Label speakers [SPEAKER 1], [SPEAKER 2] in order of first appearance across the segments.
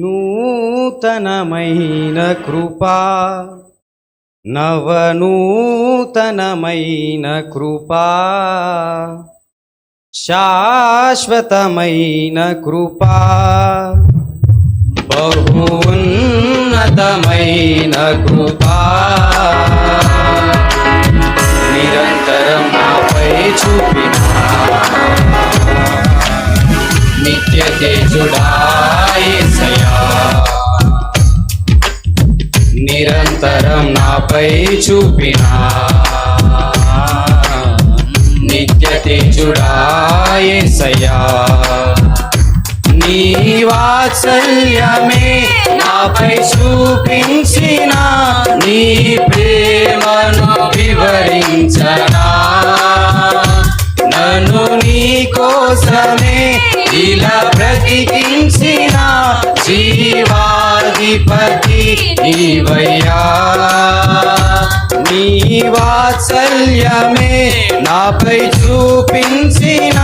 [SPEAKER 1] నూతనమైన కృపా. నవనూతనమైన కృపా. శాశ్వతమైన కృపా. బహున్నతమైన కృపా. నిరంతరం నాపై చూపిన. నిత్య తేజుడాయసయా నిరంతరం నాపై చూపినా. నిత్య తేజుడాయసయా నీ వాత్సల్యమే నాపై చూపించిన. నీ ప్రేమను వివరించనా. కోసమే ఇలా బ్రతికించిన జీవాధిపతి నీవయ్యా. నీ వాత్సల్యమే నాపై చూపించిన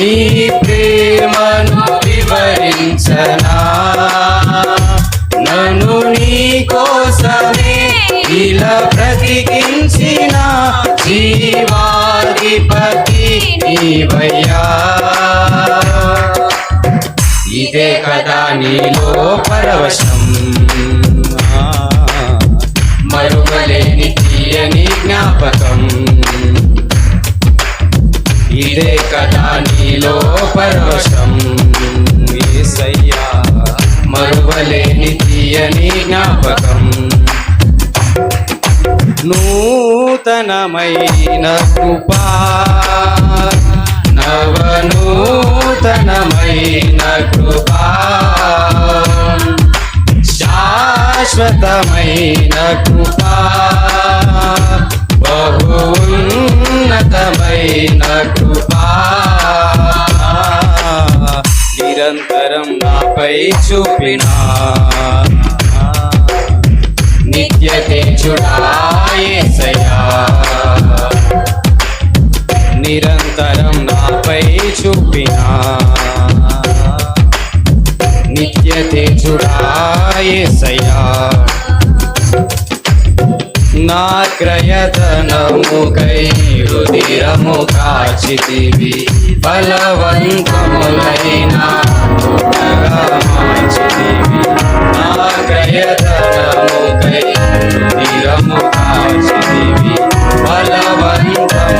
[SPEAKER 1] నీ ప్రేమను వివరించనా. నన్ను నీ కోసమే ఇలా బ్రతికించిన జీవాధిపతి నీవయ్యా. ఇదే కదా నీలో పరవశం. మరువలేని తీయని జ్ఞాపకం. ఇదే కదా నీలో పరవశం. మరువలేని తీయని జ్ఞాపకం. నూతనమైన కృపా నూతనమైన కృపా. శాశ్వతమైన కృపా. బహున్నతమైన కృపా. నిరంతరం నాపై చూపినా. నిత్య తేజుడాయసయా నిరంతరం నాపై చూ తేజుడాయసయా నా క్రయతనముకై రుదిరము కాచితివి. బలవంతములైన పుట్టగా మార్చితివి నా క్రయతనముకై రుదిరము కాచితివి. బలవంతములైన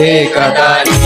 [SPEAKER 1] ఇదే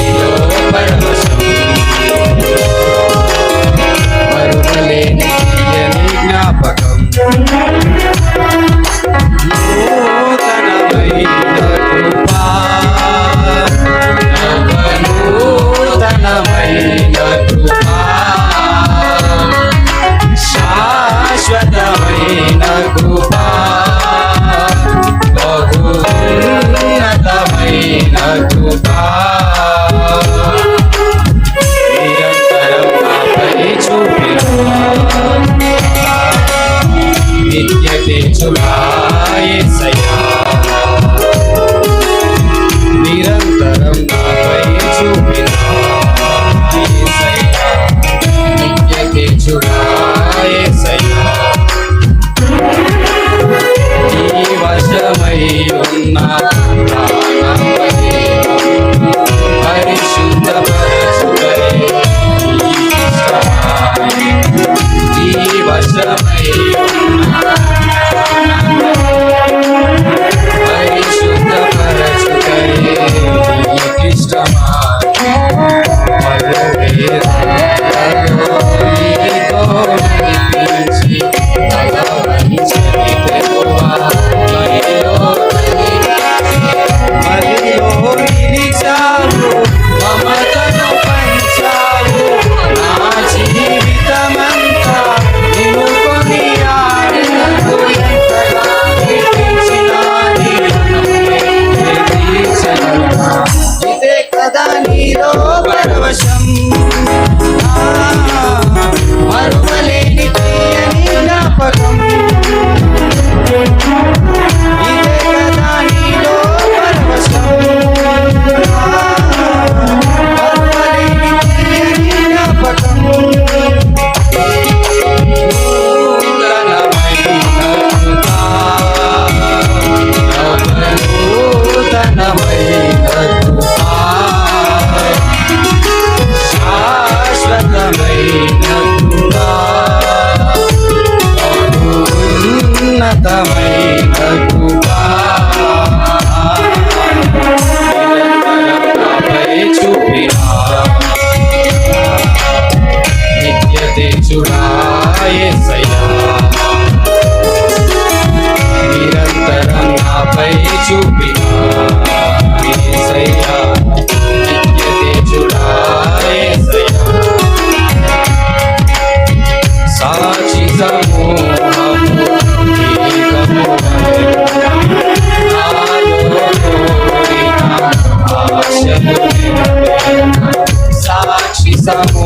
[SPEAKER 1] давай. estamos.